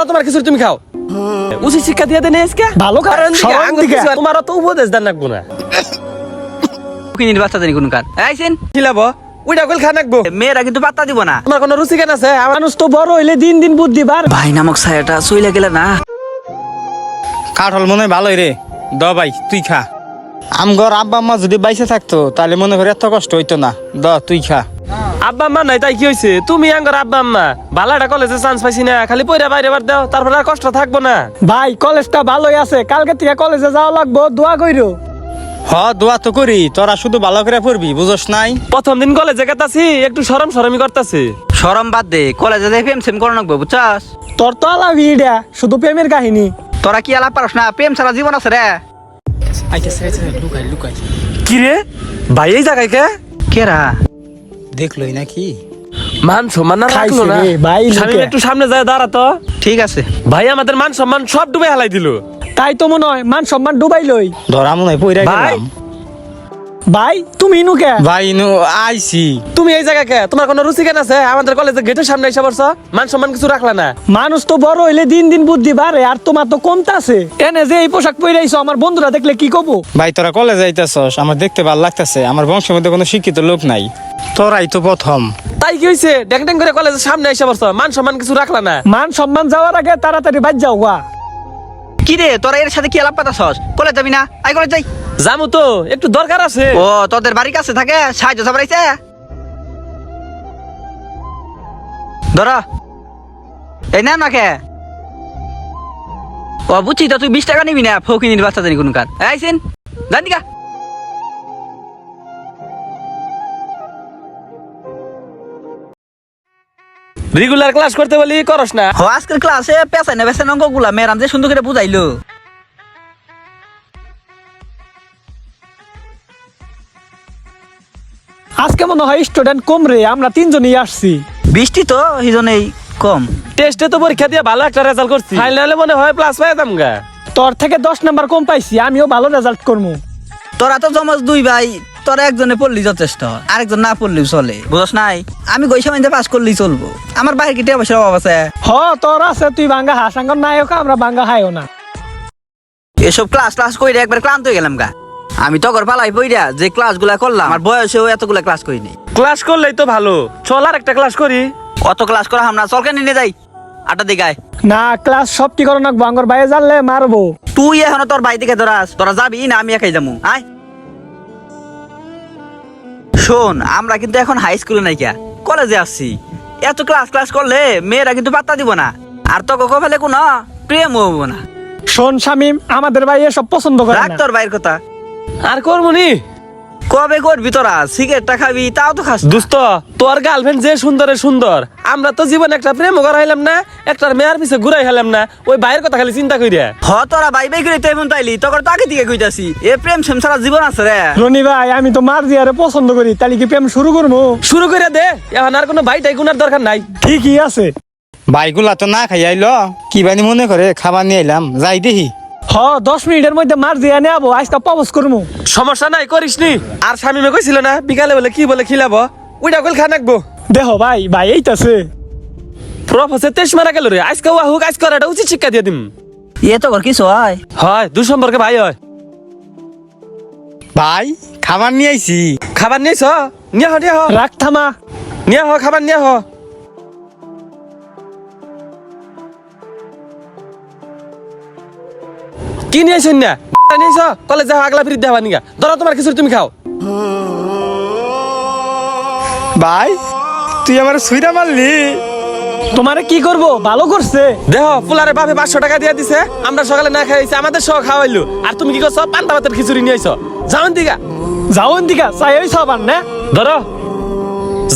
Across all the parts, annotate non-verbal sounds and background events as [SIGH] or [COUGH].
ধরো তোমার কিছু তুমি খাও। উচিত শিক্ষা দিয়ে দেন আজকে? ভালো কারণ তোমার অত উপদেশ দেন না। কিনির বাচ্চা জানি কোন কার। আইছেন খিলাবো ওইটা কইল খা নাকবো মেয়েরা কিন্তু পাত্তা দিব না। তোমার কোনো রুচি কেন আছে? আমার মানুষ তো বড় হইলে দিন দিন বুদ্ধি বার ভাই নামক ছায়াটা চইলা গেলে না। কাঠল মনে হয় ভালোই রে। দ ভাই তুই খা। আমগর আব্বা আম্মা যদি বাইসে থাকতো তাহলে মনে করে এত কষ্ট হইতো না। দ তুই খা। আব্বা আম্মা নাই তাই কি হয়েছে তুমি আঙ্গর আব্বা আম্মা। বালাটা কলেজে চান্স পাইছি না খালি পয়রা বাইরে বার দাও তারপর আর কষ্ট থাকব না। ভাই কলেজটা ভালোই আছে কালকে থেকে কলেজে যাওয়া লাগবো দোয়া কইরো। হ দোয়া তো করি তোরা শুধু ভালো করে পড়বি বুঝস নাই? প্রথম দিন কলেজে গেতাছি একটু সরম সরমি করতাছি। সরম বাদ দে কলেজে যাই প্রেম সেম করে নাকবো বুঝছাস? তোর তো আলাবি ইডা শুধু প্রেমের কাহিনী। তোরা কি আলাপ পারস না প্রেম ছাড়া জীবন আছে রে। কি রে? ভাই এই জায়গায় কে? কেরা দেখলই নাকি? মান সম্মান না রাখল না? ভাই স্বামী একটু সামনে যায় দাঁড়াতো ঠিক আছে। ভাই আমাদের মান সম্মান সব ডুবে হালাই দিল। তাই তো মনে হয় মান সম্মান ডুবাই লই ধরা মনে হয় পইরা গেলাম। ভাই তুমি ইনু কে? ভাই নু আইছি। তুমি এই জায়গা কে? তোমার কোনো রুচি কেন আছে? আমাদের কলেজে গেটের সামনে এসে পড়ছো? মান সম্মান কিছু রাখলা না? মানুষ তো বড় হইলে দিন দিন বুদ্ধি বাড়ে আর তোমার তো কমতে আছে। এনে যে এই পোশাক পরে আমার বন্ধুরা দেখলে কি কব? ভাই তোরা কলেজ যাইতেছস আমার দেখতে ভালো লাগতেছে। আমার বংশের মধ্যে কোনো শিক্ষিত লোক নাই। তোরাই তো প্রথম। তাই কি হয়েছে ড্যাং ড্যাং করে কলেজের সামনে এসে পড়ছো। মান সম্মান কিছু রাখলা না? মান সম্মান যাওয়ার আগে তাড়াতাড়ি বাদ যাও গা। কি রে তোরা এর সাথে কি আলাপ পাতাছস? কলেজ যাবি না? আই কলেজ যাই। জামু তো একটু দরকার আছে। ও তোদের বাড়ির কাছে থাকে? সাহায্য সাবরাইছে ধরা। এই না নাকে ও বুঝছি তো তুই বিশ টাকা নিবি না? ফকিনির বাচ্চা জানি কোন কার। আইসেন। জানি কা রেগুলার ক্লাস করতে বলি করস না। আজকের ক্লাসে পেছাই না পেছাই অঙ্কগুলা। ম্যাডাম যে সুন্দর করে বুঝাইলো। আজকে মনে হয় স্টুডেন্ট কম রে আমরা তিনজনই আসছি। বৃষ্টি তো এই জন্যই কম টেস্টে তো পরীক্ষা দিয়ে ভালো একটা রেজাল্ট করছি। ফাইনালে মনে হয় প্লাস পাই দাম গা। তোর থেকে দশ নাম্বার কম পাইছি আমিও ভালো রেজাল্ট করব তোরা তো জমজ দুই ভাই তোরা একজনে পড়লি যথেষ্ট আরেকজন না পড়লেও চলে। বুঝস নাই? আমি গৈসা মাইন্দে পাস করলেই চলবো। আমার বাইরে কি টাকা অভাব আছে? হ তোর আছে তুই বাঙ্গা হাস আঙ্গর নায়ক আমরা বাঙ্গা হাইও না। এসব ক্লাস ক্লাস কইরা একবার ক্লান্ত হয়ে গেলাম গা। আমি তখন পালাই বইরা যে ক্লাসগুলা করলাম আমার বয়সেও এতগুলা ক্লাস করিনি ক্লাস করলেই তো ভালো। চল আর একটা ক্লাস করি। অত ক্লাস করা আমরা চল কেন নিয়ে যাই? আটা দিকায় না ক্লাস সব কি করো না বাঙ্গর বাইরে জানলে মারবো। তুই এখনও তোর বাড়ি থেকে ধরাস তোরা যাবি না আমি একাই যাব। আয়। শোন আমরা কিন্তু এখন হাই স্কুলে নাই কিয়া কলেজে আসছি এত ক্লাস ক্লাস করলে মেয়েরা কিন্তু পাত্তা দিব না। আর তো কোকো ফেলে কোনো প্রেম হব না। শোন শামিম আমাদের ভাই এসব পছন্দ করে না। তোর বাইরের কথা। আর করব নি কবে করবি তোরা? সিগারেটটা খাবি তাও তো খাস। দোস্ত তোর গার্লফ্রেন্ড যে সুন্দরে সুন্দর আমরা তো জীবনে একটা প্রেম করাইলাম না একটা মেয়ের পিছে ঘুরাই হেলাম না ওই বাইরের কথা খালি চিন্তা করিয়া হ তোরা বাই বাই করে তেমন তাইলি তখন তাকে দিকে কইতাছি এ প্রেম সেম সারা জীবন আছে রে। রনি ভাই আমি তো মার দিয়ারে পছন্দ করি তাহলে কি প্রেম শুরু করব শুরু করে দে এখন আর কোনো ভাই বাইটাই গুনার দরকার নাই। ঠিকই আছে। ভাইগুলা তো না খাই আইলো কি বানি মনে করে খাবার নিয়ে আইলাম যাই দেখি। হ দশ মিনিটের মধ্যে মার দিয়া নেব আজকে পাবস করব সমস্যা নাই করিস নি। আর স্বামী কইছিল না বিকালে বলে কি বলে খিলাবো। ওইটা কইল খা নাকবো দেহ ভাই ভাই এইটাছে। প্রফেসর তেইশ মারা গেল রে আজকে ওয়া হুক আজকে ওর উচিত শিক্ষা দিয়ে দিম। এ তো ওর কিছু হয়। হয় দু সম্পর্কে ভাই হয়। ভাই খাবার নিয়ে আইছি। খাবার নিয়েছ? নিয়ে হ নিয়ে হ। রাখ থামা। নিয়ে হ খাবার নিয়ে হ। কি নিয়েছ না? নিয়েছ? কলেজে আগলা ফিরিতে হবা নিগা। ধরো তোমার কিছু তুমি খাও। ভাই তুই আমার সুইরা মারলি? তোমারে কি করব? ভালো করছে। দেহ ফুলারে বাপে পাঁচশো টাকা দিয়ে দিছে। আমরা সকালে না খাইছি আমাদের সহ খাওয়াইলো। আর তুমি কি করছ? পান্তা ভাতের খিচুড়ি নিয়ে আইছো। যাওন দিগা যাওন দিকা চাই ওই সবার না। ধরো।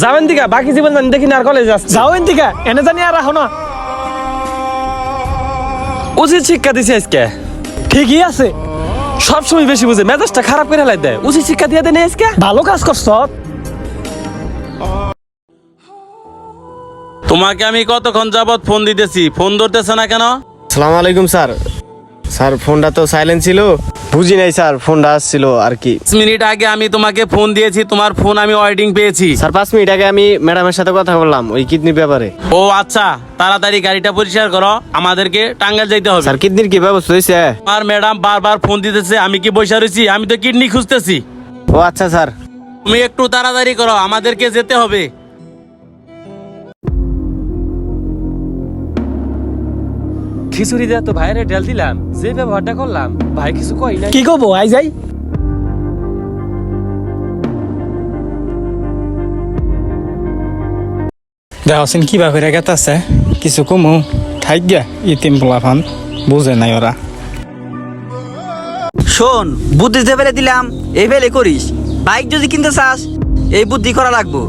যাবেন দিগা বাকি জীবন জানি দেখি না আর কলেজ আসছে। যাওন দিকা এনে জানি আর রাখো না। উচিত শিক্ষা দিছে আজকে। ঠিকই আছে। সবসময় বেশি বুঝে মেজাজটা খারাপ করে হেলাই দেয়। উচিত শিক্ষা দিয়ে দেয় আজকে ভালো কাজ করছ। তোমাকে আমি কতক্ষণ যাবত ফোন দিতেছি? ফোন ধরতেছে না কেন? সালাম আলাইকুম স্যার। স্যার ফোনটা তো সাইলেন্ট ছিল। বুঝি নাই স্যার ফোনটা আসছিল আর কি। পাঁচ মিনিট আগে আমি তোমাকে ফোন দিয়েছি তোমার ফোন আমি ওয়েটিং পেয়েছি। স্যার পাঁচ মিনিট আগে আমি ম্যাডামের সাথে কথা বললাম ওই কিডনির ব্যাপারে। ও আচ্ছা তাড়াতাড়ি গাড়িটা পরিষ্কার করো আমাদেরকে টাঙ্গাল যাইতে হবে। স্যার কিডনির কি ব্যবস্থা হয়েছে আর ম্যাডাম বারবার ফোন দিতেছে আমি কি বসে রয়েছি আমি তো কিডনি খুঁজতেছি। ও আচ্ছা স্যার। তুমি একটু তাড়াতাড়ি করো আমাদেরকে যেতে হবে। খিচুড়ি দেয়া তো ভাইরে ডেল দিলাম যে ব্যবহারটা করলাম ভাই কিছু কই নাই। কি করব আই যাই। দেখাছেন কি ভাবে রেখাত আছে কিছু কমু? থাক গিয়া ইতিম পোলাফান বুঝে নাই ওরা। শোন বুদ্ধি যে ফেলে দিলাম এই ফেলে করিস। বাইক যদি কিনতে চাস এই বুদ্ধি করা লাগবো।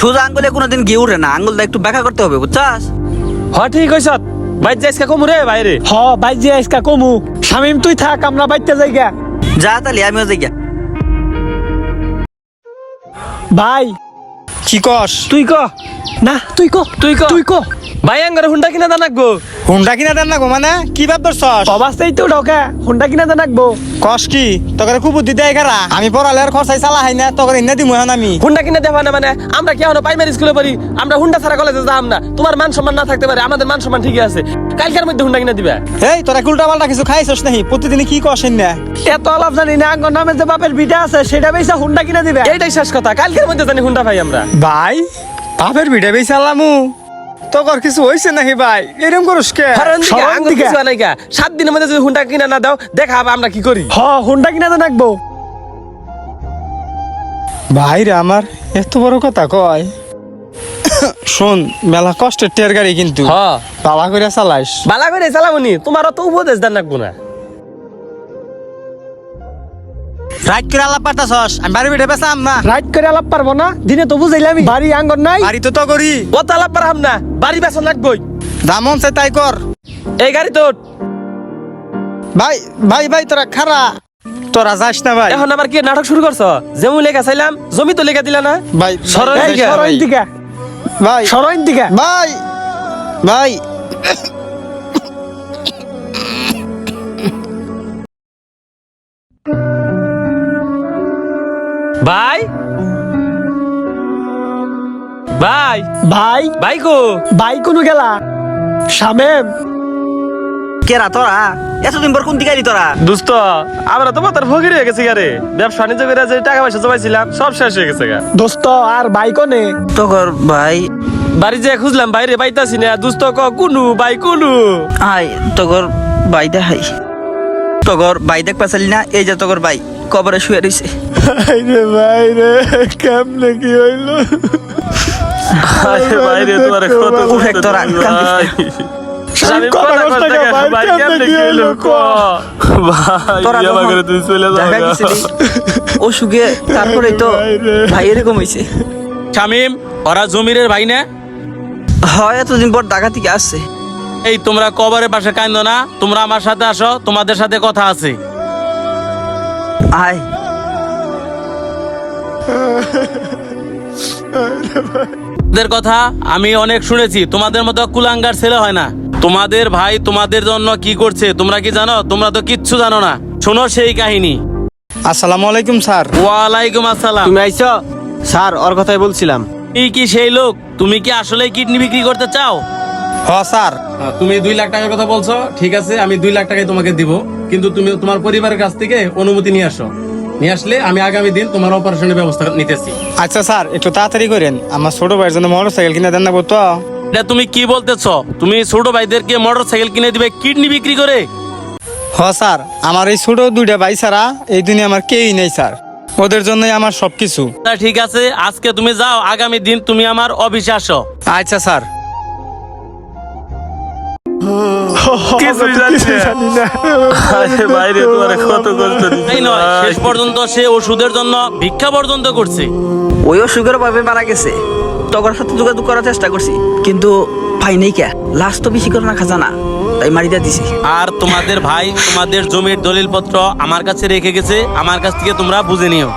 সোজা আঙ্গুলে কোনোদিন গিয়ে উঠে না আঙ্গুলটা একটু ব্যাখ্যা করতে হবে বুঝছাস? হ ঠিক হইছ ভাই যাইসকা কমু রে বাইরে? হ বাইর যে আজকা কমু। শামিম তুই থাক আমরা বাইতে যাই গা যা তাহলে আমিও যাই গিয়া। ভাই। কি কস? তুই ক। না তুই ক। তুই ক। তুই ক। ভাই আঙ্গারে হুন্ডা কিনা দানাকবো হুন্ডা কিনা দেন গো মানে? কি ব্যাপার সস? অবাস্তাই তো ঢোকা হুন্ডা কিনা দেন রাখব কস কি? তোকে খুব বুদ্ধি দেয় খারা আমি পড়ালে আর খরচাই চালা হাই না তোকে ইন্না দিমু এখন আমি। হুন্ডা কিনা দেবা না মানে? আমরা কি এখনও প্রাইমারি স্কুলে পড়ি? আমরা হুন্ডা ছাড়া কলেজে যাম না। তোমার মান সম্মান না থাকতে পারে আমাদের মান সম্মান ঠিকই আছে। কালকের মধ্যে হুন্ডা কিনা দিবা। এই তোরা উল্টা পাল্টা কিছু খাইছস নাহি প্রতিদিন কি কসেন না এত আলাপ জানি না আঙ্গর নামে যে বাপের বিটা আছে সেটা বেসা হুন্ডা কিনা দিবে। এইটাই শেষ কথা কালকের মধ্যে জানি হুন্ডা ভাই আমরা। ভাই বাপের ভিড়ে বেশি আলামু। তোর কিছু হয়েছে নাকি ভাই? এরকম করস কে। সাত দিনের মধ্যে যদি হুন্ডা কিনা না দাও দেখা হবে আমরা কি করি। হ হুন্ডা কিনা তো রাখব ভাই রে আমার এত বড় কথা কয়। শোন মেলা কষ্টের টের গাড়ি কিন্তু। হ। বালা করে চালাইস। বালা করে চালাবনি তোমার তো উপদেশ দেন রাখব না। রাইট করে আলাপ পারতাছস? আমি বাড়ি বেড়ে পেছাম না। রাইড করে আলাপ পারব না দিনে তো বুঝাইলাম বাড়ি আঙ্গর নাই। বাড়ি তো তো করি। ও তালা পারহাম না বাড়ি লাগবই। দামন সে তাই কর। এই গাড়ি তো ভাই ভাই ভাই তোরা খারা। তোরা যাস না ভাই। এখন আবার কি নাটক শুরু করছ? যেমন লেখা চাইলাম জমি তো লেখা দিলা না? ভাই ভাই, দিকে। ভাই। সরইন দিকা। ভাই ভাই। ভাই? ভাই? ভাই? ভাই কো? ভাই কোনো গেলা? শামেম? কেরা তোরা? এতদিন পর কোন দিকে তোরা? দোস্ত আমরা তো মাথার ফকির হয়ে গেছি গারে ব্যবসা বাণিজ্য করে যে টাকা পয়সা জমাইছিলাম সব শেষ হয়ে গেছে গা। দোস্ত আর ভাই কনে? তোর ভাই। বাড়ি যে খুঁজলাম বাইরে পাইতাছি না। দুস্ত ক কুনু? ভাই কুনু? আই তোর ভাই দেখাই। তোর ভাই দেখ পাচালি না? এই যে তোর ভাই। কবরে শুয়ে রইছে। রে ভাই রে কেমনে কি হইল? বাইরে তোমার কত উঠে কথা কথা ভাই, কেমনে কি হইল, ক? ভাই, করে তুই চলে যাও। গেছিলি? অসুখে তারপরেই তো ভাই। এরকম হয়েছে শামিম ওরা জমিরের ভাই না? হয় এতদিন পর ঢাকা থেকে আসছে। এই তোমরা কবরের পাশে কান্দ না। তোমরা আমার সাথে আসো তোমাদের সাথে কথা আছে। আয়। তোমাদের কথা আমি অনেক শুনেছি। তোমাদের মতো কুলাঙ্গার ছেলে হয় না। তোমাদের ভাই তোমাদের জন্য কি করছে তোমরা কি জানো? তোমরা তো কিচ্ছু জানো না। শোনো সেই কাহিনী। আসসালামু আলাইকুম স্যার। ওয়ালাইকুম আসসালাম। তুমি আইছো? স্যার ওর কথাই বলছিলাম। তুমি কি সেই লোক? তুমি কি আসলে কিডনি বিক্রি করতে চাও? হ স্যার। তুমি দুই লাখ টাকার কথা বলছো। ঠিক আছে আমি দুই লাখ টাকাই তোমাকে দিব। কিন্তু তুমি তোমার পরিবারের কাছ থেকে অনুমতি নিয়ে আসো। নিয়ে আসলে আমি আগামী দিন তোমার অপারেশনের ব্যবস্থা নিতেছি। আচ্ছা স্যার একটু তাড়াতাড়ি করেন। আমার ছোট ভাইয়ের জন্য মোটর সাইকেল কিনে দেন না তো এটা তুমি কি বলতেছ? তুমি ছোট ভাইদেরকে মোটর সাইকেল কিনে দিবে কিডনি বিক্রি করে? হ স্যার আমার এই ছোট দুইটা ভাই ছাড়া এই দুনিয়া আমার কেউই নেই স্যার। ওদের জন্যই আমার সবকিছু। তা ঠিক আছে আজকে তুমি যাও আগামী দিন তুমি আমার অফিসে আসো। আচ্ছা স্যার। [LAUGHS] কিছুই জানি না। আরে বাইরে তোমার কত কষ্ট দিছি, তাই নয় ভাই। শেষ পর্যন্ত সে ওষুধের জন্য ভিক্ষা পর্যন্ত করছে। ওই অসুখের ভাবে মারা গেছে। তখন সাথে যোগাযোগ করার চেষ্টা করছি কিন্তু ভাই নেই কে? লাস্ট তো বেশি করে না খাজানা তাই মারিটা দিছি। আর তোমাদের ভাই তোমাদের জমির দলিলপত্র আমার কাছে রেখে গেছে আমার কাছ থেকে তোমরা বুঝে নিও।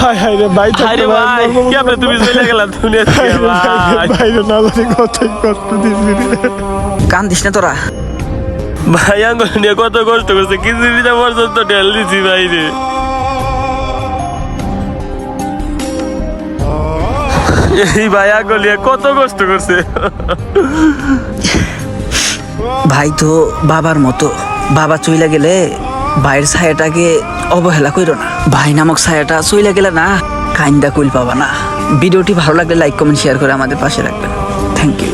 হাই হাই রে ভাই থাকতে আরে ভাই কেমনে তুমি চলে গেলা দুনিয়া থেকে ভাই ভাই। রে না জানি কত কষ্ট দিবি রে। কান দিস না তোরা। ভাই, আঙ্গুল নিয়ে কত কষ্ট করছে? কিছু দিনে পর্যন্ত ঢেল দিছি এই ভাই, আঙ্গুল নিয়ে কত কষ্ট করছে? ভাই তো বাবার মতো। বাবা চইলা গেলে ভাইয়ের ছায়াটাকে অবহেলা কইরো না। ভাই নামক ছায়াটা চইলা গেলে না, কাইন্দা কুল পাবা না। ভিডিওটি ভালো লাগলে লাইক, কমেন্ট, শেয়ার করে আমাদের পাশে রাখবেন। Thank you